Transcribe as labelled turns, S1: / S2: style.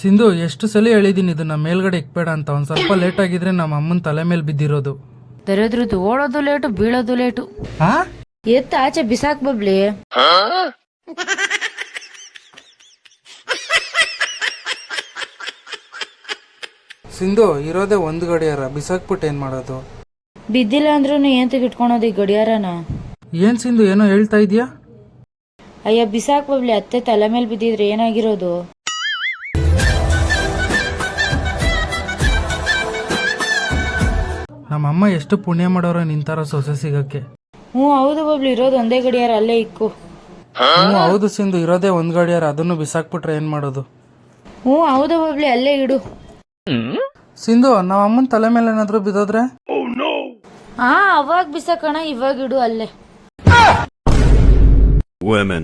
S1: ಸಿಂಧು ಎಷ್ಟು ಸಲ ಹೇಳಿದೀನಿ ಇದನ್ನ ಮೇಲ್ಗಡೆ ಇಕ್ಬೇಡ ಅಂತ? ಒಂದ್ ಸ್ವಲ್ಪ ಲೇಟ್ ಆಗಿದ್ರೆ ನಮ್ಮ ಅಮ್ಮನ ತಲೆ ಮೇಲೆ ಬಿದ್ದಿರೋದು.
S2: ದರಿದ್ರದ್ದು ಓಡೋದು ಲೇಟು ಬೀಳೋದು ಲೇಟು
S1: ಹಾ
S2: ಎತ್ತ ಆಚೆ ಬಿಸಾಕ್ ಬಬ್ಲಿ.
S1: ಸಿಂಧು ಇರೋದೇ ಒಂದ್ ಗಡಿಯಾರ. ಬಿಸಾಕ್ಬಿಟ್ಟು ಏನ್ ಮಾಡೋದು?
S2: ಬಿದ್ದಿಲ್ಲ ಅಂದ್ರೂ ಏಂತಕ್ಕೆ ಇಟ್ಕೊಳೋದು ಈ ಗಡಿಯಾರನ?
S1: ಏನ್ ಸಿಂಧು ಏನೋ ಹೇಳ್ತಾ ಇದೀಯಾ?
S2: ಅಯ್ಯ ಬಿಸಾಕ್ ಬಬ್ಲಿ ಅತ್ತೆ ತಲೆ ಮೇಲೆ ಬಿದ್ದಿದ್ರೆ ಏನಾಗಿರೋದು?
S1: ನಮ್ಮ ಅಮ್ಮ ಎಷ್ಟು ಪುಣ್ಯ ಮಾಡೋರ ನಿಂತಾರ ಸೊಸೆ ಸಿಗಕ್ಕೆ
S2: ಹ್ಞೂ ಹೌದು ಬಬ್ಲಿ ಇರೋದು ಒಂದೇ ಗಡಿಯಾರ ಅಲ್ಲೇ ಇಕ್ಕು
S1: ಹ್ಞೂ ಹೌದು ಸಿಂಧು ಇರೋದೇ ಒಂದು ಗಡಿಯಾರ ಅದನ್ನು ಬಿಸಾಕ್ಬಿಟ್ರೆ ಏನ್ ಮಾಡೋದು
S2: ಹ್ಞೂ ಹೌದು ಬಬ್ಲಿ ಅಲ್ಲೇ ಇಡು
S1: ಸಿಂಧು ನಮ್ಮ ಅಮ್ಮನ ತಲೆ ಮೇಲೆ ಏನಾದ್ರು ಬಿದ್ದೋದ್ರೆ
S2: ಹಾ ಅವಾಗ ಬಿಸಾಕಣ ಇವಾಗ ಇಡು ಅಲ್ಲೇ
S3: women.